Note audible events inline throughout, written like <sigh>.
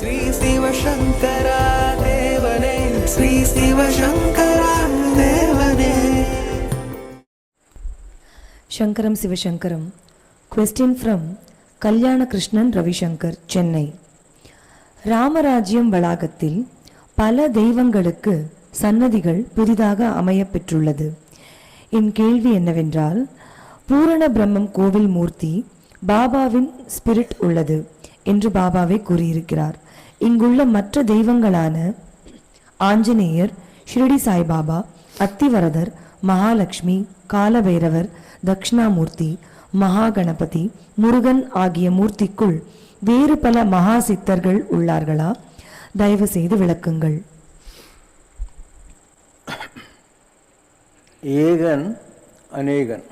ஸ்ரீ சிவசங்கரா தேவனே. ஸ்ரீ சிவசங்கரா தேவனே. கல்யாண கிருஷ்ணன் ரவிசங்கர் சென்னை. ராமராஜ்யம் வளாகத்தில் பல தெய்வங்களுக்கு சன்னதிகள் புதிதாக அமையப்பெற்றுள்ளது. என் கேள்வி என்னவென்றால் பூரண பிரம்மம் கோவில் மூர்த்தி பாபாவின் ஸ்பிரிட் உள்ளது என்று பாபாவே கூறியிருக்கிறார். இங்குள்ள மற்ற தெய்வங்களான ஆஞ்சநேயர் ஷிரடி சாய்பாபா அத்திவரதர் மகாலட்சுமி காலபைரவர் தக்ஷணாமூர்த்தி மகாகணபதி முருகன் ஆகிய மூர்த்திக்குள் வேறு பல மகா சித்தர்கள் உள்ளார்களா? தயவு செய்து விளக்குங்கள். ஏகன் அநேகன்.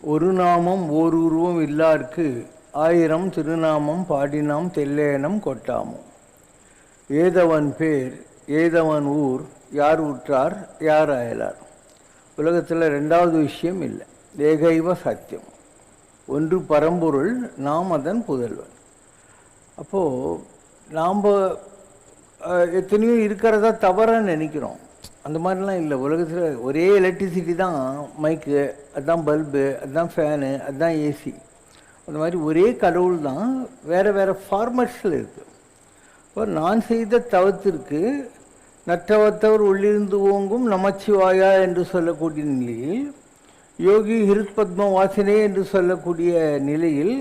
ஒரு நாமம் ஓர் உருவம் இல்லார்க்கு ஆயிரம் திருநாமம் பாடினாம் தெல்லேனம் கொட்டாமும் ஏதவன் பேர் ஏதவன் ஊர் யார் உற்றார் யார் அயலார். உலகத்தில் ரெண்டாவது விஷயம் இல்லை ஏகைவ சத்தியம். ஒன்று பரம்பொருள் நாம் அதன் புதல்வன். அப்போது நாம் எத்தனையோ இருக்கிறதா தவறாக நினைக்கிறோம். அந்த மாதிரிலாம் இல்லை உலகத்தில் ஒரே எலக்ட்ரிசிட்டி தான் மைக்கு அதுதான் பல்பு அதுதான் ஃபேனு அதுதான் ஏசி அந்த மாதிரி ஒரே கடவுள் தான் வேறு வேறு ஃபார்மட்ஸில் இருக்குது இப்போ நான் செய்த தவத்திற்கு நற்றவத்தவர் உள்ளிருந்து ஓங்கும் நமச்சிவாயா என்று சொல்லக்கூடிய நிலையில் யோகி ஹிருத் பத்ம வாசனே என்று சொல்லக்கூடிய நிலையில்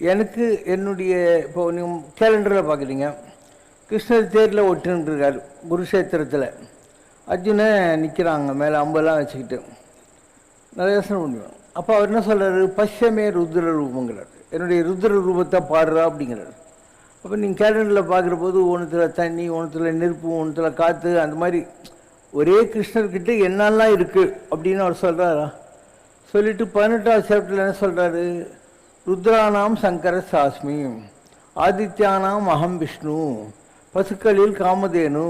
எனக்கு என்னுடைய இப்போ நீங்கள் கேலண்டரில் பார்க்குறீங்க கிருஷ்ணர் தேரில் ஒட்டுன்ருக்கார் குருஷேத்திரத்தில் அர்ஜுனை நிற்கிறாங்க மேலே அம்பெல்லாம் வச்சுக்கிட்டு. நரேசன் பண்ணுவேன் அப்போ அவர் என்ன சொல்கிறாரு பஷ்யமே ருத்ர ரூபங்கிறார். என்னுடைய ருத்ர ரூபத்தை பாடுறா அப்படிங்கிறார். அப்போ நீங்கள் கேலண்டரில் பார்க்குற போது ஒன்றுத்தில் தண்ணி ஒன்றுத்தில் நெருப்பு ஒன்றுத்தில் காற்று அந்த மாதிரி ஒரே கிருஷ்ணர்கிட்ட என்னெல்லாம் இருக்குது அப்படின்னு அவர் சொல்கிறாரா சொல்லிட்டு பதினெட்டாவது சாப்டரில் என்ன சொல்கிறாரு ருத்ரானாம் சங்கர சாஸ்மி ஆதித்யானாம் அகம் விஷ்ணு பசுக்களில் காமதேனு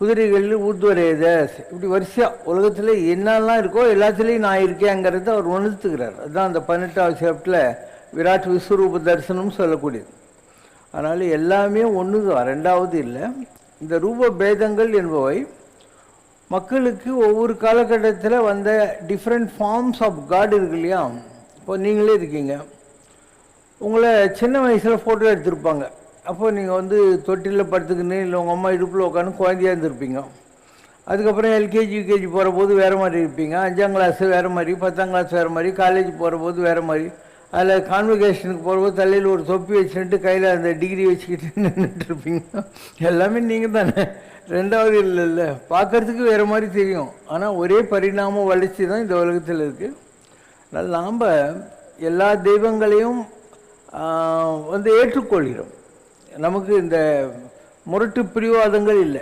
குதிரைகளில் ஊர்துவரேதஸ் இப்படி வரிசையாக உலகத்தில் என்னெல்லாம் இருக்கோ எல்லாத்துலேயும் நான் இருக்கேங்கிறத அவர் உணர்த்துக்கிறார் அதுதான் அந்த பதினெட்டாவது சேப்டில் விராட் விஸ்வரூப தரிசனம் சொல்லக்கூடியது. அதனால் எல்லாமே ஒன்று தான் ரெண்டாவது இல்லை. இந்த ரூப பேதங்கள் என்பவை மக்களுக்கு ஒவ்வொரு காலகட்டத்தில் வந்த டிஃப்ரெண்ட் ஃபார்ம்ஸ் ஆஃப் காட் இருக்கு இல்லையா? இப்போ நீங்களே இருக்கீங்க. உங்களை சின்ன வயசில் ஃபோட்டோ எடுத்திருப்பாங்க. அப்போ நீங்கள் வந்து தொட்டிலில் படுத்துக்கின்னு இல்லை உங்கள் அம்மா இடுப்பில் உட்காந்து குழந்தையாக இருந்திருப்பீங்க. அதுக்கப்புறம் எல்கேஜி யூகேஜி போகிற போது வேறு மாதிரி இருப்பீங்க. அஞ்சாம் கிளாஸ் வேறு மாதிரி பத்தாம் கிளாஸ் வேறு மாதிரி காலேஜ் போகிற போது வேறு மாதிரி. அதில் கான்வெகேஷனுக்கு போகிறபோது தலையில் ஒரு தொப்பி வச்சுட்டு கையில் அந்த டிகிரி வச்சுக்கிட்டு நின்றுட்டுருப்பீங்க எல்லாமே நீங்கள் தானே. ரெண்டாவது இல்லைல்ல பார்க்கறதுக்கு வேறு மாதிரி தெரியும். ஆனால் ஒரே பரிணாம வளர்ச்சி தான் இந்த உலகத்தில் இருக்குது அதனால் நாம் எல்லா தெய்வங்களையும் வந்து ஏற்றுக்கொள்கிறோம். நமக்கு இந்த முரட்டு பிரிவாதங்கள் இல்லை.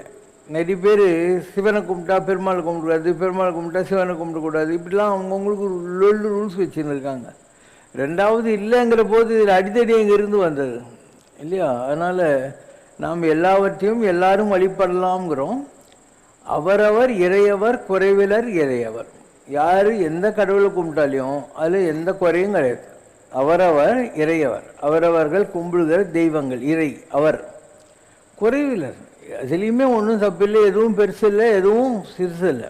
நிறைய பேர் சிவனை கும்பிட்டா பெருமாள் கும்பிடக்கூடாது பெருமாள் கும்பிட்டா சிவனை கும்பிடக்கூடாது இப்படிலாம் அவங்கவுங்களுக்கு லொல்லு ரூல்ஸ் வச்சுன்னு இருக்காங்க ரெண்டாவது இல்லைங்கிற போது இதில் அடித்தடி இருந்து வந்தது. இல்லையா? அதனால் நாம் எல்லாவற்றையும் எல்லாரும் வழிபடலாம்ங்கிறோம். அவரவர் இறையவர் குறைவிலர் இறையவர். யார் எந்த கடவுளை கும்பிட்டாலையும் அதில் எந்த குறையும் கிடையாது. அவரவர் இறையவர். அவரவர்கள் கும்பிடுகிற தெய்வங்கள் இறை அவர். குறைவிலர் அதுலேயுமே ஒன்றும் தப்பில்லை எதுவும் பெருசு இல்லை எதுவும் சிறுசு இல்லை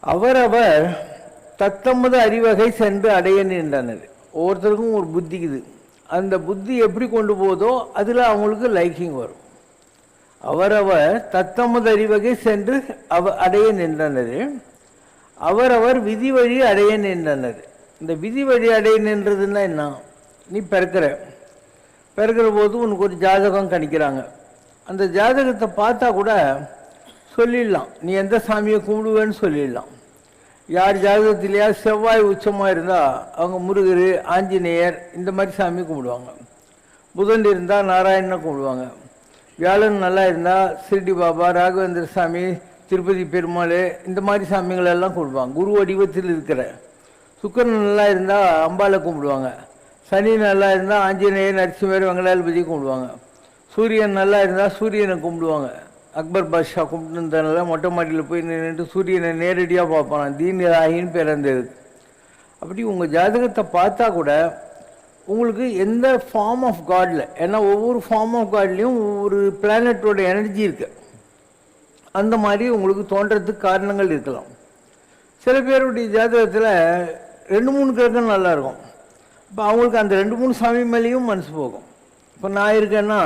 அவரவர் தத்தமது அறிவகை சென்று அடைய நின்றனர். ஒவ்வொருத்தருக்கும் ஒரு புத்திக்குது அந்த புத்தி எப்படி கொண்டு போதோ அதில் அவங்களுக்கு லைக்கிங் வரும். அவரவர் தத்தமது அறிவகை சென்று அவ அடைய நின்றனர். அவரவர் விதி வழி அடைய நின்றனர். இந்த விதி வழி அடைய நின்றதுன்னா என்ன? நீ பிறக்கிற பிறக்கிற போது உனக்கு ஒரு ஜாதகம் கணிக்கிறாங்க. அந்த ஜாதகத்தை பார்த்தா கூட சொல்லிடலாம். நீ எந்த சாமியை கும்பிடுவேன்னு சொல்லிடலாம். யார் ஜாதகத்திலேயா? செவ்வாய் உச்சமாக இருந்தால் அவங்க முருகர் ஆஞ்சநேயர் இந்த மாதிரி சாமி கும்பிடுவாங்க. புதன் இருந்தால் நாராயணனை கும்பிடுவாங்க. வியாழன் நல்லா இருந்தால் சிறுடி பாபா ராகவேந்திர சாமி திருப்பதி பெருமாள் இந்த மாதிரி சாமிகளெல்லாம் கும்பிடுவாங்க. குரு வடிவத்தில் இருக்கிற சுக்கிரன் நல்லா இருந்தால் அம்பாளை கும்பிடுவாங்க. சனி நல்லா இருந்தால் ஆஞ்சநேயர் நரசிம்மர் வெங்கடாதிபதி கும்பிடுவாங்க. சூரியன் நல்லா இருந்தால் சூரியனை கும்பிடுவாங்க. அக்பர் பாஷா கும்பிட்டுருந்தனால மொட்டை மாடியில் போய் நின்றுட்டு சூரியனை நேரடியாக பார்ப்பான். தீன் ராகின்னு பிறந்தது. அப்படி உங்கள் ஜாதகத்தை பார்த்தா கூட உங்களுக்கு எந்த ஃபார்ம் ஆஃப் காடில் ஏன்னா ஒவ்வொரு ஃபார்ம் ஆஃப் காட்லேயும் ஒவ்வொரு பிளானட்டோட எனர்ஜி இருக்குது அந்த மாதிரி உங்களுக்கு தோன்றதுக்கு காரணங்கள் இருக்கலாம். சில பேருடைய ஜாதகத்தில் ரெண்டு மூணு கிரகம் நல்லாயிருக்கும். இப்போ அவங்களுக்கு அந்த ரெண்டு மூணு சாமி மேலேயும் மனசு போகும். இப்போ நான் இருக்கேன்னா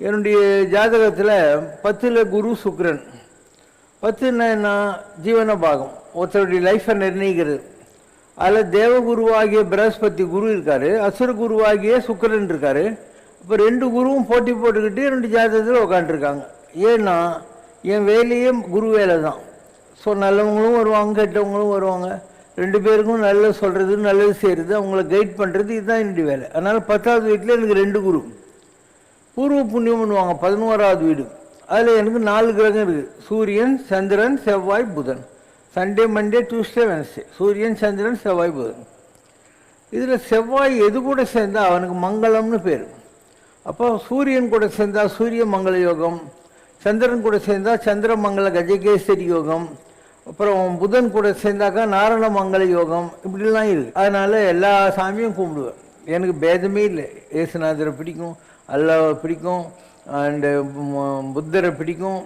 என்னுடைய ஜாதகத்தில் பத்தில் குரு சுக்ரன் பத்துன்னா என்ன? ஜீவன பாகம். ஒருத்தருடைய லைஃப்பை நிர்ணயிக்கிறது. அதில் தேவகுருவாகிய பிரகஸ்பதி குரு இருக்கார். அசுர குருவாகிய சுக்கரன் இருக்கார். இப்போ ரெண்டு குருவும் போட்டி போட்டுக்கிட்டு ரெண்டு ஜாதகத்தில் உட்காந்துருக்காங்க ஏன்னா என் வேலையே குரு வேலை தான் ஸோ நல்லவங்களும் வருவாங்க கெட்டவங்களும் வருவாங்க. ரெண்டு பேருக்கும் நல்லது சொல்கிறது நல்லது செய்கிறது அவங்கள கைட் பண்ணுறது இதுதான் என்னுடைய வேலை. அதனால் பத்தாவது வீட்டில் எனக்கு ரெண்டு குரு. பூர்வ புண்ணியம் பண்ணுவாங்க பதினோராவது வீடு. அதில் எனக்கு நாலு கிரகம் இருக்குது சூரியன் சந்திரன் செவ்வாய் புதன். Sunday Monday Tuesday Wednesday Suriyan Chandran செவ்வாய் புதன். இதில் செவ்வாய் எது கூட சேர்ந்தால் அவனுக்கு மங்களம்னு பேர். அப்போ சூரியன் கூட சேர்ந்தால் சூரிய மங்கள யோகம். சந்திரன் கூட சேர்ந்தால் சந்திர மங்கள கஜகேசரி யோகம். அப்புறம் புதன் கூட சேர்ந்தாக்கா நாரண மங்கள யோகம் இப்படிலாம் இருக்குது அதனால் எல்லா சாமியும் கும்பிடுவேன் எனக்கு பேதமே இல்லை. ஏசுநாதரை பிடிக்கும் அல்லாவை பிடிக்கும் அண்டு புத்தரை பிடிக்கும்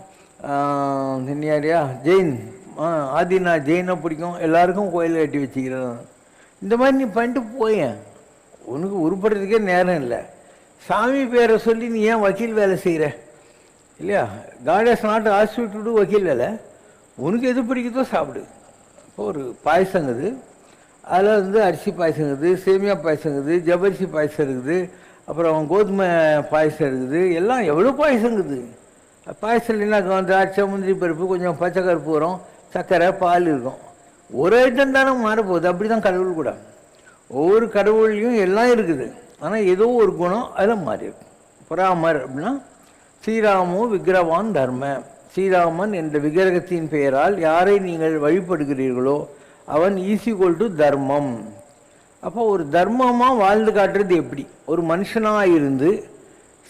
யாரியா ஜெயின் ஆ, ஆதினா ஜெயினை பிடிக்கும். எல்லாருக்கும் கோயில் கட்டி வச்சுக்கிறேன். இந்த மாதிரி நீ பண்ணிட்டு போயேன் உனக்கு உருப்படுறதுக்கே நேரம் இல்லை. சாமி பேரை சொல்லி நீ ஏன் வக்கீல் வேலை செய்கிற இல்லையா? காட் ஹஸ் நாட் ஆஸ்ட் வக்கீல் வேலை. உனக்கு எது பிடிக்குதோ சாப்பிடு. இப்போ ஒரு பாயசங்குது அதில் வந்து அரிசி பாயசங்குது சேமியா பாயசங்குது ஜவ்வரிசி பாயசம் இருக்குது அப்புறம் கோதுமை பாயசம் இருக்குது எல்லாம் எவ்வளோ பாயசங்குது? பாயசம் இல்லைன்னா திராட்சை முந்திரி பருப்பு கொஞ்சம் பச்சை கருப்பு வரும் சர்க்கரை பால் இருக்கும். ஒரு ஐட்டம் தானே மாறப்போகுது அப்படி தான் கடவுள் கூட. ஒவ்வொரு கடவுள்லையும் எல்லாம் இருக்குது. ஆனால் ஏதோ ஒரு குணம் அதில் மாறி இருக்கும் புறாமர் அப்படின்னா ஸ்ரீராமோ விக்கிரவான் தர்ம. ஸ்ரீராமன் என்ற விக்கிரகத்தின் பெயரால் யாரை நீங்கள் வழிபடுகிறீர்களோ அவன் ஈஸிகோல் டு தர்மம். அப்போ ஒரு தர்மமாக வாழ்ந்து காட்டுறது எப்படி? ஒரு மனுஷனாக இருந்து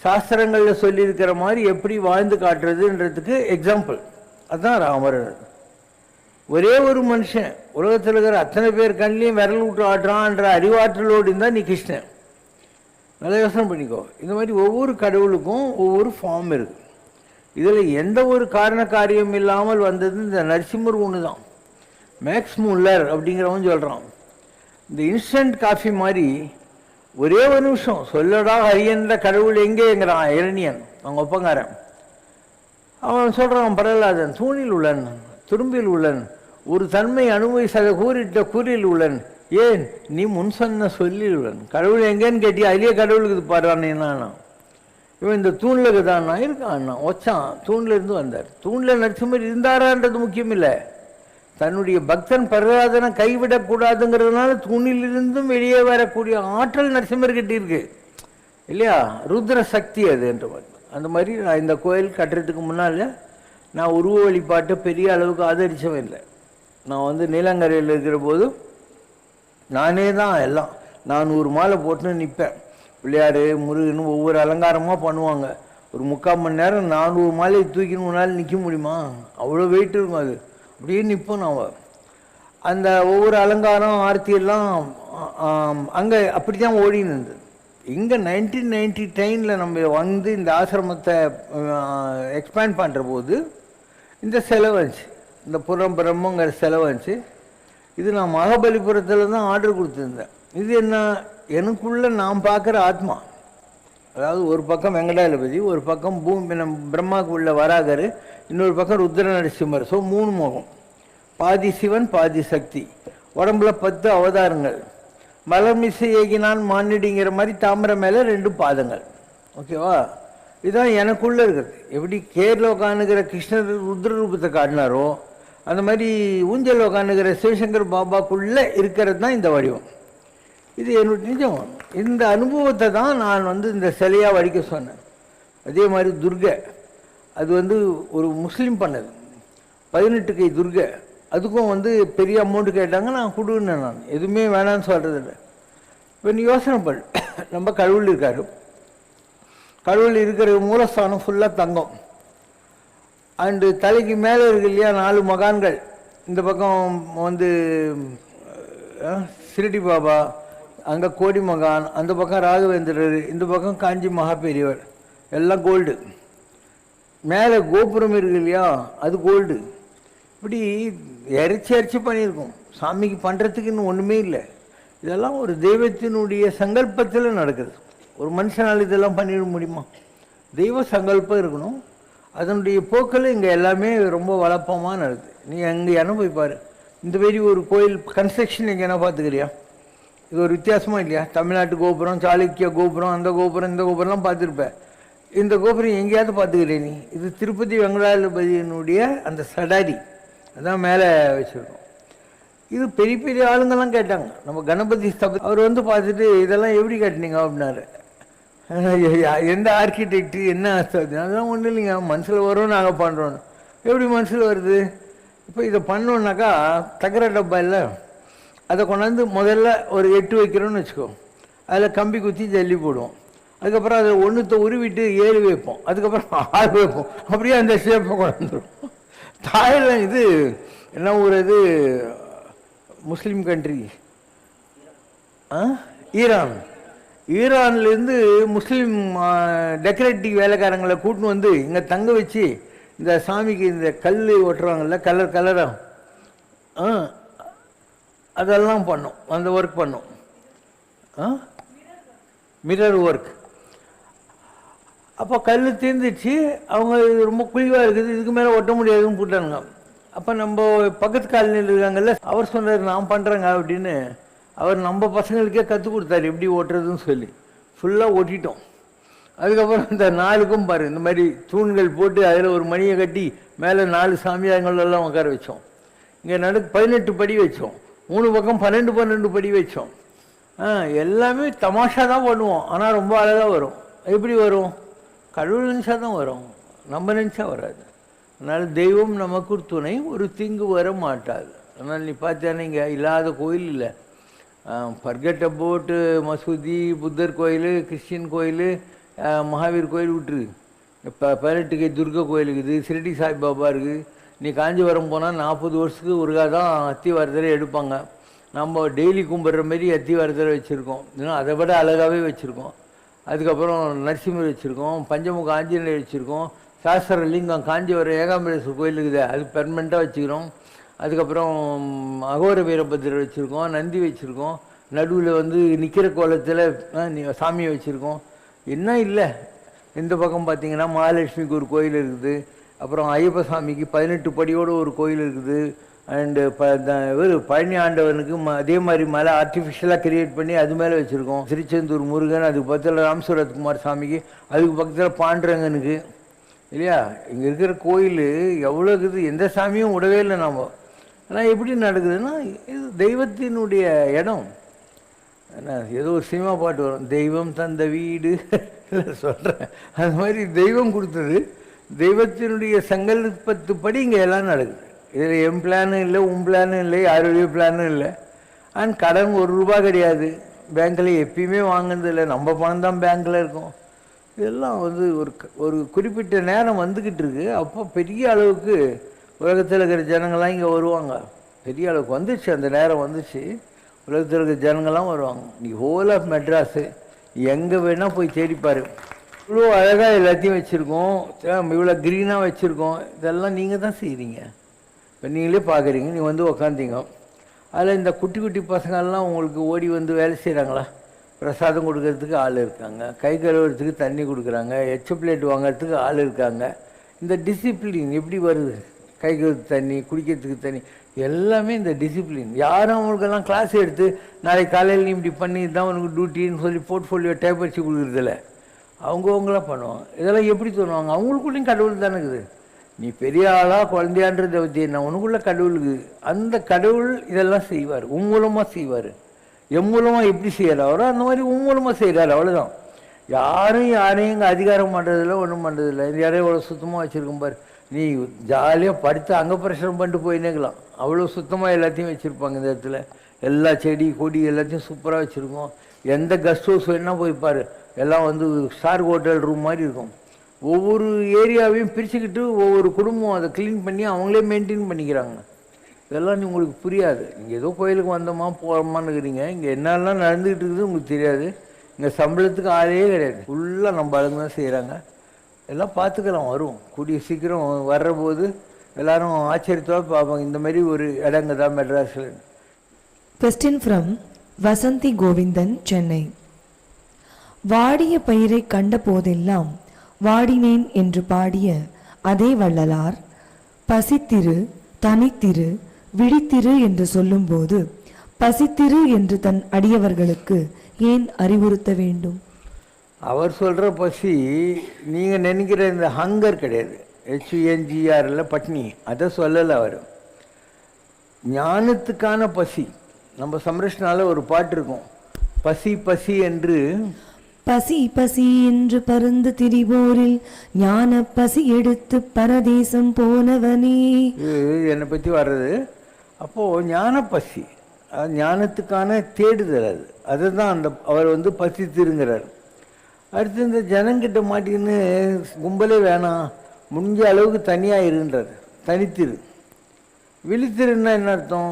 சாஸ்திரங்களில் சொல்லியிருக்கிற மாதிரி எப்படி வாழ்ந்து காட்டுறதுன்றதுக்கு எக்ஸாம்பிள் அதுதான் ராமர். ஒரே ஒரு மனுஷன். உலகத்தில் இருக்கிற அத்தனை பேர் கண்ணிலையும் விரல் விட்டு ஆட்டுறான்ற அறிவாற்றலோடு இருந்தால் நீ கிருஷ்ணன். நல்லா யோசனை பண்ணிக்கோ. இந்த மாதிரி ஒவ்வொரு கடவுளுக்கும் ஒவ்வொரு ஃபார்ம் இருக்குது இதில் எந்த ஒரு காரண காரியம் இல்லாமல் வந்தது இந்த நரசிம்மர் ஒன்று தான். மேக்ஸ் முல்லர் அப்படிங்கிறவன் சொல்கிறான் இந்த இன்ஸ்டன்ட் காஃபி மாதிரி ஒரே ஒரு நிமிஷம் சொல்லடா ஹரியன்ற கடவுள் எங்கேங்கிறான் இரணியன் அவங்க ஒப்பங்காரன். அவன் சொல்கிறான் பிரகலாதன் தூணில் உள்ளன் துரும்பில் உள்ளன் ஒரு தன்மை அனுபவி சத கூறிட்ட கூறில் உள்ளன். ஏன்? நீ முன் சொன்ன சொல்லில் உள்ளன். கடவுள் எங்கேன்னு கேட்டி அதிலே கடவுளுக்கு பாடுறானேன்னா இவன் இந்த தூணில் கதான்னா இருக்கான் அண்ணா. ஒச்சான். தூணில் இருந்து வந்தார். தூணில் நரசிம்மர் இருந்தாரான்றது முக்கியம் இல்லை. தன்னுடைய பக்தன் பரராதனை கைவிடக்கூடாதுங்கிறதுனால தூணிலிருந்தும் வெளியே வரக்கூடிய ஆற்றல் நரசிம்மர்கிட்ட இருக்கு இல்லையா? ருத்ர சக்தி அது என்ற அந்த மாதிரி நான் இந்த கோயில் கட்டுறதுக்கு முன்னால் நான் உருவ வழிபாட்டை பெரிய அளவுக்கு ஆதரிச்சவன் இல்லை. நான் வந்து நீலங்கரையில் இருக்கிற போது நானே தான் எல்லாம். நான் ஒரு மாலை போட்டுன்னு நிற்பேன் பிள்ளையார் முருகன் ஒவ்வொரு அலங்காரமாக பண்ணுவாங்க. ஒரு முக்கால் மணி நேரம் நானூறு மாலை தூக்கின்னு முன்னால் நிற்க முடியுமா? அவ்வளோ வெயிட் இருக்கும் அது. அப்படியே நிற்போம் நாம் அந்த ஒவ்வொரு அலங்காரம் ஆர்த்தியெல்லாம் அங்கே அப்படி தான் ஓடின்னு இருந்தது. இங்கே நைன்டீன் நைன்டி டெனில் நம்ம வந்து இந்த ஆசிரமத்தை எக்ஸ்பேண்ட் பண்ணுற போது இந்த செலவு வந்துச்சு. இந்த புறம் பிரம்மங்கிற செலவு வந்துச்சு. இது நான் மகாபலிபுரத்தில் தான் ஆர்டர் கொடுத்துருந்தேன். இது என்ன எனக்குள்ள நான் பார்க்குற ஆத்மா. அதாவது ஒரு பக்கம் வெங்கடாயலபதி ஒரு பக்கம் பூமி நம்ம பிரம்மாவுக்கு உள்ள வராகர் இன்னொரு பக்கம் ருத்ர நரசிம்மர் ஸோ மூணு முகம். பாதி சிவன் பாதி சக்தி. உடம்புல பத்து அவதாரங்கள். மலர்மிசை ஏகினான் மானிடிங்கிற மாதிரி தாமரை மேலே ரெண்டு பாதங்கள். ஓகேவா? இதுதான் எனக்குள்ளே இருக்கிறது. எப்படி கேரள உட்காந்துக்கிற கிருஷ்ணர் ருத்ர ரூபத்தை காட்டினாரோ அந்த மாதிரி ஊஞ்சல் உட்காந்துக்கிற சிவசங்கர் பாபாக்குள்ளே இருக்கிறது தான் இந்த வடிவம். இது என்னுடைய நிஜம். இந்த அனுபவத்தை தான் நான் வந்து இந்த சிலையாக வடிக்க சொன்னேன். அதே மாதிரி துர்கை. அது வந்து ஒரு முஸ்லீம் பண்ணது. பதினெட்டு கை துர்கை. அதுக்கும் வந்து பெரிய அமௌண்ட்டு கேட்டாங்க நான் கொடுன்னேன் நான். எதுவுமே வேணான்னு சொல்கிறதில்ல இப்போ நீ யோசனை பண்ணு. நம்ம கடவுள் இருக்காரு. கடவுள் இருக்கிற மூலஸ்தானம் ஃபுல்லாக தங்கம். அண்டு தலைக்கு மேலே இருக்கு இல்லையா நாலு மகான்கள். இந்த பக்கம் வந்து அஹ், சிரடி பாபா அங்கே கோடி மகான் அந்த பக்கம் ராகவேந்திரர் இந்த பக்கம் காஞ்சி மகா பெரியவர் எல்லாம் கோல்டு மேலே கோபுரம் இருக்கு இல்லையா அது கோல்டு இப்படி இறைச்சி இறைச்சி பண்ணியிருக்கோம். சாமிக்கு பண்ணுறதுக்கு இன்னும் ஒன்றுமே இல்லை. இதெல்லாம் ஒரு தெய்வத்தினுடைய சங்கல்பத்தில் நடக்குது. ஒரு மனுஷனால் இதெல்லாம் பண்ணிட முடியுமா? தெய்வ சங்கல்பம் இருக்கணும். அதனுடைய போக்கில் இங்கே எல்லாமே ரொம்ப வளப்பமாக நடக்குது. நீ அங்கே என்ன போய் பாரு இந்த மாரி ஒரு கோயில் கன்ஸ்ட்ரக்ஷன் எங்கே என்ன பார்த்துக்கிறியா? இது ஒரு வித்தியாசமாக இல்லையா? தமிழ்நாட்டு கோபுரம் சாளுக்கிய கோபுரம் அந்த கோபுரம் இந்த கோபுரம்லாம் பார்த்துருப்பேன் இந்த கோபுரம் எங்கேயாவது பார்த்துக்கிறேன் நீ. இது திருப்பதி வெங்கடாஜலபதியினுடைய அந்த சடாரி. அதான் மேலே வச்சுருக்கோம். இது பெரிய பெரிய ஆளுங்கெல்லாம் கேட்டாங்க. நம்ம கணபதி ஸ்தபதி அவர் வந்து பார்த்துட்டு இதெல்லாம் எப்படி கட்டினீங்க? அப்படின்னாரு. எந்த ஆர்கிடெக்ட் என்ன அதெல்லாம் ஒன்றும் இல்லைங்க. மனசில் வரும் நாங்கள் பண்ணுறோன்னு எப்படி மனசில் வருது? இப்போ இதை பண்ணோன்னாக்கா தகர டப்பா இல்லை? அதை கொண்டாந்து முதல்ல ஒரு எட்டு வைக்கிறோன்னு வச்சுக்கோ. அதில் கம்பி குத்தி ஜல்லி போடுவோம். அதுக்கப்புறம் அதை ஒன்றுத்த உருவிட்டு ஏழு வைப்போம். அதுக்கப்புறம் ஆறு வைப்போம். அப்படியே அந்த ஷேப்பை கொண்டாந்துரும். தாய்லாந்து இது என்ன ஊர் இது முஸ்லீம் கண்ட்ரி ஆ? ஈரான். ஈரான்லேருந்து முஸ்லீம் டெக்கரேட்டிவ் வேலைக்காரங்களை கூட்டின்னு வந்து இங்கே தங்க வச்சு இந்த சாமிக்கு இந்த கல் ஒட்டுறாங்கல்ல கலர் கலராக ஆ அதெல்லாம் பண்ணோம் அந்த ஒர்க் பண்ணோம். ஆ? மிரர் ஒர்க் அப்போ கல் தீர்ந்துச்சு அவங்க இது ரொம்ப குழிவாக இருக்குது இதுக்கு மேலே ஒட்ட முடியாதுன்னு போட்டானுங்க அப்போ நம்ம பக்கத்து காலனியில் இருக்காங்கல்ல அவர் சொன்னார் நான் பண்ணுறேங்க அப்படின்னு. அவர் நம்ம பசங்களுக்கே கற்றுக் கொடுத்தாரு எப்படி ஓட்டுறதுன்னு சொல்லி. ஃபுல்லாக ஓட்டிட்டோம். அதுக்கப்புறம் இந்த நாலுக்கும் பாரு இந்த மாதிரி தூண்கள் போட்டு அதில் ஒரு மணியை கட்டி மேலே நாலு சாமியாரங்களெல்லாம் உட்கார வச்சோம். இங்கே நடு பதினெட்டு படி வச்சோம். மூணு பக்கம் பன்னெண்டு பன்னெண்டு படி வச்சோம். எல்லாமே தமாஷா தான் பண்ணுவோம். ஆனால் ரொம்ப அழகாக வரும். எப்படி வரும்? கடவுள் நினச்சா தான் வரும். நம்ம நினச்சா வராது. அதனால் தெய்வம் நமக்கு துணை ஒரு தீங்கு வர மாட்டாது. அதனால் நீ பார்த்தேன்னா இங்கே இல்லாத கோயில் இல்லை. பர்கெட் போட்டு மசூதி புத்தர் கோயில் கிறிஸ்டின் கோயில் மகாவீர் கோயில் விட்டுரு. இப்போ பதினெட்டுக்கு துர்கா கோயில் இருக்குது சிரடி சாய்பாபா இருக்குது. நீ காஞ்சிபுரம் போனால் நாற்பது வருஷத்துக்கு ஒருக்கா தான் அத்திவாரத்தில் எடுப்பாங்க. நம்ம டெய்லி கும்பிட்ற மாரி அத்திவாரத்தில் வச்சுருக்கோம். இன்னும் அதை விட அழகாகவே வச்சுருக்கோம். அதுக்கப்புறம் நரசிம்மர் வச்சுருக்கோம் பஞ்சமுக ஆஞ்சநேயர் வச்சுருக்கோம் சாஸ்திர லிங்கம் காஞ்சிபுரம் ஏகாம்பரேஸ்வர் கோயில் இருக்குது. அது பெர்மனெண்ட்டாக வச்சுக்கிறோம். அதுக்கப்புறம் அகோர வீரபத்திரர் வச்சுருக்கோம் நந்தி வச்சுருக்கோம். நடுவில் வந்து நிற்கிற கோலத்தில் சாமியை வச்சுருக்கோம். என்ன இல்லை? இந்த பக்கம் பார்த்தீங்கன்னா மகாலட்சுமிக்கு ஒரு கோயில் இருக்குது. அப்புறம் ஐயப்ப சாமிக்கு பதினெட்டு படியோடு ஒரு கோயில் இருக்குது. அண்டு ப இவர் பழனி ஆண்டவனுக்கு ம அதே மாதிரி மலை ஆர்டிஃபிஷியலாக கிரியேட் பண்ணி அது மேலே வச்சுருக்கோம். திருச்செந்தூர் முருகன் அதுக்கு பக்கத்தில் ராமசுரத்குமார் சாமிக்கு அதுக்கு பக்கத்தில் பாண்டரங்கனுக்கு. இல்லையா? இங்கே இருக்கிற கோயில் எவ்வளோ இருக்குது? எந்த சாமியும் விடவே இல்லை நாம். ஆனால் எப்படி நடக்குதுன்னா இது தெய்வத்தினுடைய இடம். என்ன ஏதோ ஒரு சினிமா பாட்டு வரும். தெய்வம் தந்த வீடு <laughs> சொல்கிறேன் அது மாதிரி தெய்வம் கொடுத்தது. தெய்வத்தினுடைய சங்கல்பத்துப்படி இங்கே எல்லாம் நடக்குது. இதில் என் பிளானும் இல்லை உன் பிளானும் இல்லை யாருடைய பிளானும் இல்லை. அண்ட் கடன் ஒரு ரூபா கிடையாது. பேங்க்கில் எப்பயுமே வாங்கினதில்லை நம்ம பணம் தான் பேங்க்கில் இருக்கும். இதெல்லாம் வந்து ஒரு க- ஒரு குறிப்பிட்ட நேரம் வந்துக்கிட்டு இருக்கு. அப்போ பெரிய அளவுக்கு உலகத்தில் இருக்கிற ஜனங்கள்லாம் இங்கே வருவாங்க. பெரிய அளவுக்கு வந்துச்சு. அந்த நேரம் வந்துச்சு. உலகத்தில் இருக்கிற ஜனங்கள்லாம் வருவாங்க. நீ ஹோல் ஆஃப் மெட்ராஸு எங்கே வேணால் போய் தேடிப்பார். இவ்வளோ அழகாக எல்லாத்தையும் வச்சுருக்கோம். இவ்வளோ க்ரீனாக வச்சுருக்கோம். இதெல்லாம் நீங்கள் தான் செய்கிறீங்க இப்போ நீங்களே பார்க்குறீங்க நீங்கள் வந்து உக்காந்தீங்க. அதில் இந்த குட்டி குட்டி பசங்கள்லாம் உங்களுக்கு ஓடி வந்து வேலை செய்கிறாங்களா பிரசாதம் கொடுக்கறதுக்கு ஆள் இருக்காங்க. கை கழுவுறதுக்கு தண்ணி கொடுக்குறாங்க. எச்ச பிளேட் வாங்குறதுக்கு ஆள் இருக்காங்க. இந்த டிசிப்ளின் எப்படி வருது? கை கழுவு தண்ணி குடிக்கிறதுக்கு தண்ணி எல்லாமே இந்த டிசிப்ளின் யாரும் அவங்களுக்கெல்லாம் கிளாஸ் எடுத்து நாளைக்கு காலையில் நீ இப்படி பண்ணி தான் உனக்கு டியூட்டின்னு சொல்லி போர்ட்ஃபோலியோ டைப் வச்சு கொடுக்குறதில்ல. அவங்கவுங்களாம் பண்ணுவாங்க. இதெல்லாம் எப்படி தோணுவாங்க? அவங்களுக்குள்ளேயும் கடவுள் தானே இருக்குது. நீ பெரிய ஆளா குழந்தையான்றத பற்றி என்ன? உனக்குள்ள கடவுளுக்கு அந்த கடவுள் இதெல்லாம் செய்வார். உன் மூலமாக செய்வார். என் மூலமாக எப்படி செய்கிறாரோ அந்த மாதிரி உன் மூலமாக செய்கிறாரு அவ்வளோதான் யாரும் யாரையும் இங்கே அதிகாரம் பண்ணுறதில்ல ஒன்றும் பண்ணுறதில்ல இந்த யாரையும் இவ்வளோ சுத்தமாக வச்சுருக்கும் பாரு. நீ ஜாலியாக படுத்து அங்கே பிரசனம் பண்ணிட்டு போயினேக்கலாம் அவ்வளோ சுத்தமாக எல்லாத்தையும் வச்சுருப்பாங்க இந்த இடத்துல. எல்லா செடி கொடி எல்லாத்தையும் சூப்பராக வச்சுருக்கோம். எந்த கெஸ்ட் ஹவுஸ் வேணால் போய் பாரு. எல்லாம் வந்து ஸ்டார் ஹோட்டல் ரூம் மாதிரி இருக்கும். ஒவ்வொரு ஏரியாவையும் பிரிச்சுக்கிட்டு ஒவ்வொரு குடும்பம் அதை க்ளீன் பண்ணி அவங்களே மெயின்டைன் பண்ணிக்கிறாங்க. இதெல்லாம் நீ உங்களுக்கு புரியாது. இங்கே ஏதோ கோயிலுக்கு வந்தோமா போகிறோமான்னு இருக்கிறீங்க. இங்கே என்னெல்லாம் நடந்துக்கிட்டு இருக்குது உங்களுக்கு தெரியாது. இங்கே சம்பளத்துக்கு ஆளே கிடையாது. ஃபுல்லாக நம்ம ஆளுங்க தான் செய்கிறாங்க எல்லாம் பார்த்துக்கலாம் வரும். கூடிய சீக்கிரம் வர்றபோது எல்லாரும் ஆச்சரியத்தோடு பார்ப்பாங்க இந்த மாதிரி ஒரு இடங்க தான் மெட்ராஸில் கொஸ்டின் ஃப்ரம் வசந்தி கோவிந்தன் சென்னை வாடிய பயிரை கண்ட போதெல்லாம் வாடினேன் என்று பாடிய அதே வள்ளலார் பசித்திரு தனித்திரு விழித்திரு என்று சொல்லும்போது பசித்திரு என்று தன் அடியவர்களுக்கு ஏன் அறிவுறுத்த வேண்டும்? அவர் சொல்கிற பசி நீங்கள் நினைக்கிற இந்த ஹங்கர் கிடையாது. ஹெச்யூஎன்ஜிஆரில் பட்னி. அதை சொல்லலை அவர். ஞானத்துக்கான பசி. நம்ம சம்ரஷ்னால ஒரு பாட்டு இருக்கும். பசி பசி என்று பசி பசி என்று பருந்து திரிவோரில் ஞான பசி எடுத்து பரதேசம் போனவனே. இது என்னை பற்றி வர்றது. அப்போது ஞான பசி அது ஞானத்துக்கான தேடுதல் அது. அதுதான் அந்த அவர் வந்து பசி திருங்கிறார் அடுத்து இந்த ஜனங்கிட்ட மாட்டின்னு கும்பலே வேணாம். முடிஞ்ச அளவுக்கு தனியாக இருன்றார். தனித்திரு. விழித்திருன்னா என்ன அர்த்தம்?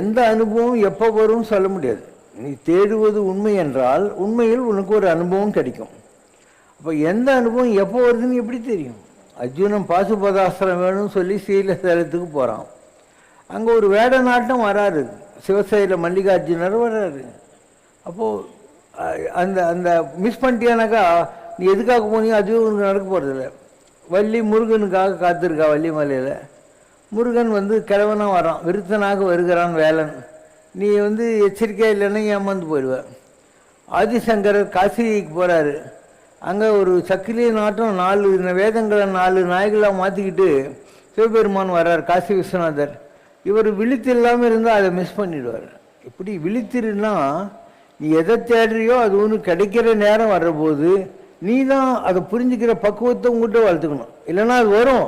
எந்த அனுபவம் எப்போ வரும்னு சொல்ல முடியாது. நீ தேடுவது உண்மை என்றால் உண்மையில் உனக்கு ஒரு அனுபவம் கிடைக்கும். அப்போ எந்த அனுபவம் எப்போ வருதுன்னு எப்படி தெரியும்? அர்ஜுனன் பாசுபதாஸ்திரம் வேணும்னு சொல்லி ஸ்ரீலசலத்துக்கு போகிறான் அங்கே ஒரு வேட நாட்டம் வராரு. சிவசைல மல்லிகார்ஜுனர் வர்றாரு அப்போது அந்த அந்த மிஸ் பண்ணிட்டியானாக்கா நீ எதுக்காக போனியோ அதுவும் உனக்கு நடக்க போகிறதில்ல வள்ளி முருகனுக்காக காத்திருக்கா வள்ளி மலையில் முருகன் வந்து கிழவனாக வரான். விருத்தனாக வருகிறான் வேலன். நீ வந்து எச்சரிக்கையாக இல்லைன்னா ஏமாந்து போயிடுவ. ஆதிசங்கரர் காசிக்கு போகிறாரு அங்கே ஒரு சக்கிலிய நாட்டம் நாலு வேதங்களை நாலு நாய்களாக மாற்றிக்கிட்டு சிவபெருமான் வர்றார் காசி விஸ்வநாதர். இவர் விழித்து இல்லாமல் இருந்தால் அதை மிஸ் பண்ணிடுவார். இப்படி விழித்திருன்னா நீ எதை தேடுறியோ அது ஒன்று கிடைக்கிற நேரம் வர்றபோது நீ தான் அதை புரிஞ்சுக்கிற பக்குவத்தை உங்கள்கிட்ட வளர்த்துக்கணும். இல்லைன்னா அது வரும்.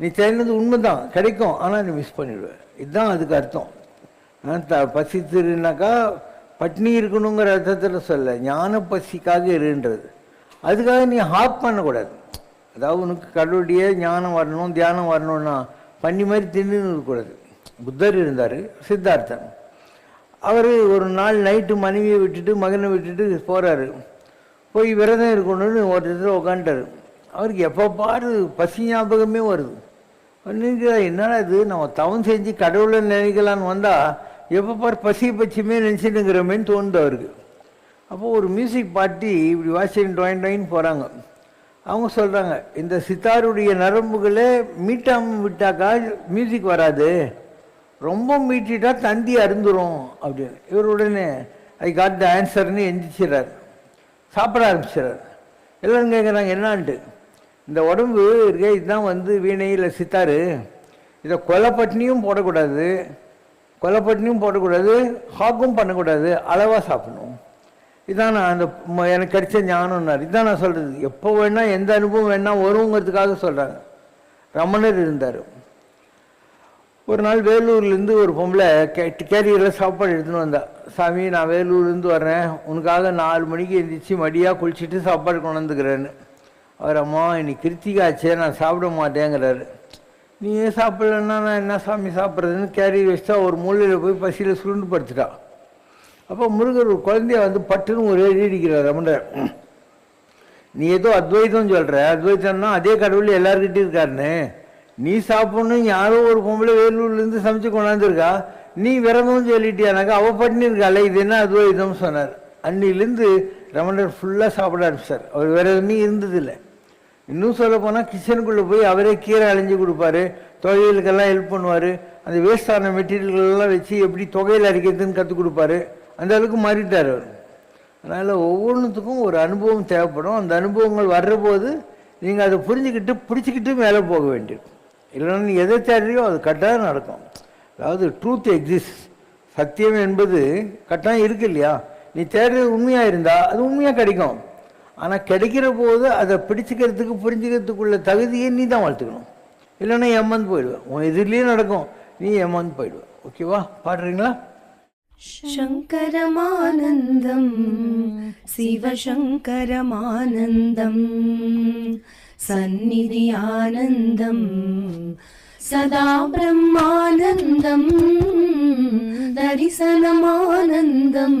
நீ தேடினது உண்மைதான் கிடைக்கும். ஆனால் நீ மிஸ் பண்ணிடுவ இதுதான் அதுக்கு அர்த்தம். பசித்திருனாக்கா பட்னி இருக்கணுங்கிற அர்த்தத்தில் சொல்ல ஞான பசிக்காக இருன்றது. அதுக்காக நீ ஹாப் பண்ணக்கூடாது. அதாவது உனக்கு கடவுளுடைய ஞானம் வரணும் தியானம் வரணும்னா பண்ணி மாதிரி தின்னு இருக்கக்கூடாது. புத்தர் இருந்தார் சித்தார்த்தன். அவர் ஒரு நாள் நைட்டு மனைவியை விட்டுட்டு மகனை விட்டுட்டு போகிறாரு போய் விரதம் இருக்கணும்னு ஒரு இடத்துல உட்காந்துட்டாரு அவருக்கு எப்போ பாரு பசி ஞாபகமே வருது. நினைக்கிறா என்னடா இது நம்ம தவம் செஞ்சு கடவுளை நினைக்கலான்னு வந்தால் எப்போ பார் பசி பச்சியுமே நினச்சிட்டுங்கிறமேன்னு தோணுது அவருக்கு. அப்போது ஒரு மியூசிக் பார்ட்டி இப்படி வாசிங் டொயின் டொயின் போகிறாங்க அவங்க சொல்கிறாங்க இந்த சித்தாருடைய நரம்புகளே மீட்டாமல் விட்டாக்கா மியூசிக் வராது. ரொம்ப மீட்டிட்டா தந்தி அருந்துரும் அப்படின்னு. இவர் உடனே ஐ காட் த ஆன்சர்னு எந்திரிச்சிடறார். சாப்பிட ஆரம்பிச்சிடறார். எல்லோரும் கேட்குறாங்க என்னான்ட்டு? இந்த உடம்பு இருக்கே இதுதான் வந்து வீணையில் சித்தாரு. இதை கொலை பட்டினியும் போடக்கூடாது. கொலப்பட்டினியும் போடக்கூடாது ஹாக்கும் பண்ணக்கூடாது அளவாக சாப்பிடணும். இதான் நான் அந்த ம- எனக்கு கிடைச்ச ஞானம்னார். இதான் நான் சொல்கிறது எப்போ வேணால் எந்த அனுபவம் வேணால் வருங்கிறதுக்காக சொல்கிறாங்க ரமணர் இருந்தார். ஒரு நாள் வேலூர்லேருந்து ஒரு பொம்பளை கே கேரியரில் சாப்பாடு எடுத்துன்னு வந்தா சாமி நான் வேலூர்லேருந்து வர்றேன். உனக்காக நாலு மணிக்கு எழுந்திரிச்சு மடியாக குளிச்சுட்டு சாப்பாடு கொண்டு வந்துக்கிறேன்னு. அவர் அம்மா இன்னைக்கு கிருத்திகாச்சே நான் சாப்பிட மாட்டேங்கிறாரு. நீ ஏன் நான் என்ன சாமி சாப்பிட்றதுன்னு கேரியர் வச்சுட்டா ஒரு மூலையில் போய் பசியில் சுருண்டு படுத்துட்டா. அப்போ முருகர் ஒரு குழந்தைய வந்து பட்டுன்னு ஒரு அடி அடிக்கிறார் ரமணர் நீ ஏதோ அத்வைதம் சொல்கிற அத்வைதம்னா அதே கடவுள் எல்லாருக்கிட்டே இருக்காருன்னு. நீ சாப்பிட்ணும் யாரோ ஒரு பொம்பளை வேலூர்லேருந்து சமைச்சு கொண்டாந்துருக்கா. நீ விரதம் சொல்லிட்டியானாக்கா அவள் பட்டினி இது என்ன அத்வைதம் சொன்னார். அன்னிலேருந்து ரமணர் ஃபுல்லாக சாப்பிட ஆரம்பிச்சார். அவர் விரதமே இருந்ததில்லை. இன்னும் சொல்ல போனால் கிச்சனுக்குள்ளே போய் அவரே கீரை அழிஞ்சு கொடுப்பாரு தொகைகளுக்கெல்லாம் ஹெல்ப் பண்ணுவார் அந்த வேஸ்டான மெட்டீரியல்கள்லாம் வச்சு எப்படி தொகையில் அரைக்கிறதுன்னு கற்றுக் கொடுப்பாரு. அந்த அளவுக்கு மாறிட்டார் அவர். அதனால் ஒவ்வொன்றுத்துக்கும் ஒரு அனுபவம் தேவைப்படும். அந்த அனுபவங்கள் வர்றபோது நீங்கள் அதை புரிஞ்சுக்கிட்டு பிடிச்சிக்கிட்டு மேலே போக வேண்டியிருக்கும் இல்லைன்னா நீ எதை தேடுறியோ அது கட்டாயம் நடக்கும். அதாவது ட்ரூத் எக்ஸிஸ்ட் சத்தியம் என்பது கட்டாயம் இருக்கு இல்லையா? நீ தேடுறது உண்மையாக இருந்தால் அது உண்மையாக கிடைக்கும். ஆனால் கிடைக்கிற போது அதை பிடிச்சிக்கிறதுக்கு புரிஞ்சுக்கிறதுக்குள்ள தகுதியை நீ தான் வளர்த்துக்கணும் இல்லைன்னா ஏமாந்து போயிடுவேன். உன் எதிரிலேயே நடக்கும். நீ ஏமாந்து போயிடுவேன். ஓகேவா? பாடுறீங்களா? சங்கரமானந்தம் சிவசங்கரமானந்தம் சந்நிதி ஆனந்தம் சதா பிரம்மானந்தம் தரிசனமானந்தம்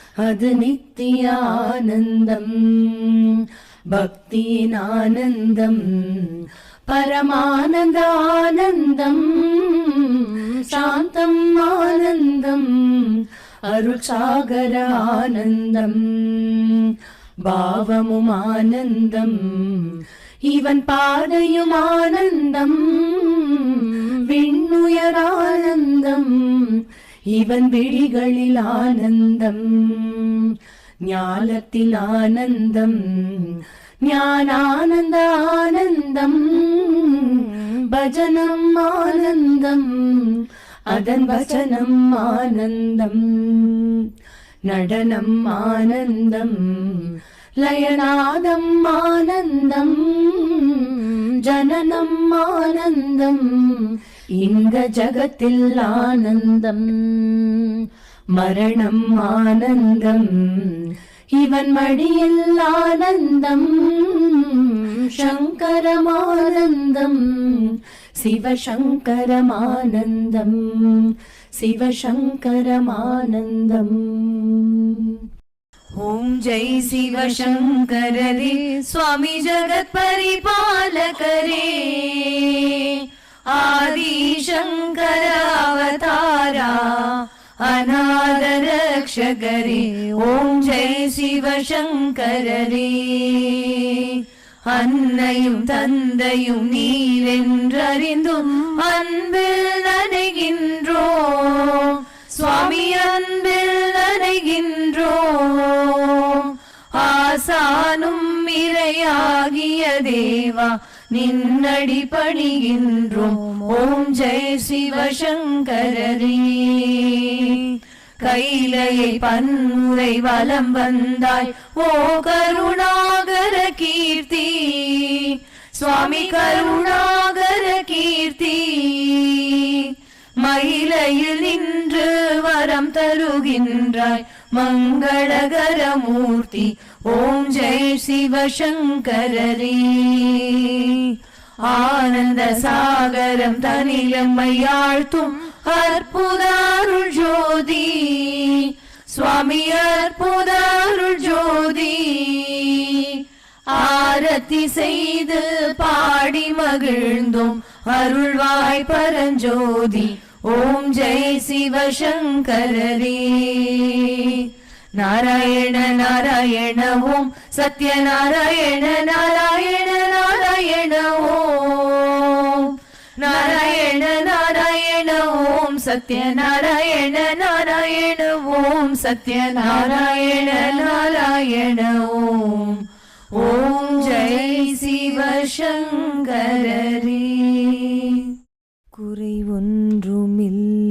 அது நித்தியானந்தம். பக்தியின் ஆனந்தம் பரமானந்த ஆனந்தம் சாந்தம் ஆனந்தம். அருள் சாகர ஆனந்தம் பாவமும் ஆனந்தம் இவன் பாதையும் ஆனந்தம் விண்ணுயர் ஆனந்தம் വിണ്ണുയരാനന്ദം ഇവൻ വിഴികളിൽ ആനന്ദം ജ്ഞാനത്തിൽ ആനന്ദം ജ്ഞാനാനന്ദ ആനന്ദം ഭജനം ആനന്ദം അതൻ വചനം ആനന്ദം നടനം ആനന്ദം ലയനാദം ആനന്ദം ജനനം ആനന്ദം இந்த ஜகத்தில் ஆனந்தம் மரணம் ஆனந்தம் இவன் மடியில் ஆனந்தம் சங்கரமானந்தம் சிவசங்கரமானந்தம் சிவசங்கரமானந்தம் ॐ जय शिव शङ्कर रे स्वामी जगत् परिपालकरे आदि शङ्कर अवतारा अनाद रक्षकरे ॐ जय शिव शङ्कर रे அன்னையும் தந்தையும் நீரென்றறிந்தும் அன்பில் நனைகின்றோம் சுவாமி அன்பில் நனைகின்றோம் ஆசானும் இறையாகிய தேவா நின்னடி பணிகின்றோம். ஓம் ஜெய சிவசங்கரரே. கைலையை பன்முறை வலம் வந்தாய். ஓ கருணாகர கீர்த்தி. சுவாமி கருணாகர கீர்த்தி. மயிலையில் நின்று வரம் தருகின்றாய். மங்களகர மூர்த்தி. ஓம் ஜெய் சிவசங்கரரே. ஆனந்த சாகரம் தனிலம்மையாழ்த்தும் அற்புத ஜோதி. சுவாமி அற்புத ஜோதி. ஆரத்தி செய்து பாடி மகிழ்ந்தோம் அருள்வாய் பரஞ்சோதி. ஓம் ஜெய் சிவசங்கரரே. நாராயண நாராயண ஓம் சத்யநாராயண நாராயண நாராயண ஓம் நாராயண நாராயண ஓம் சத்யநாராயண நாராயண ஓம் சத்ய நாராயண ஓம் ஓம் ஜெய் சிவசங்கரே குறை ஒன்றுமில்லை.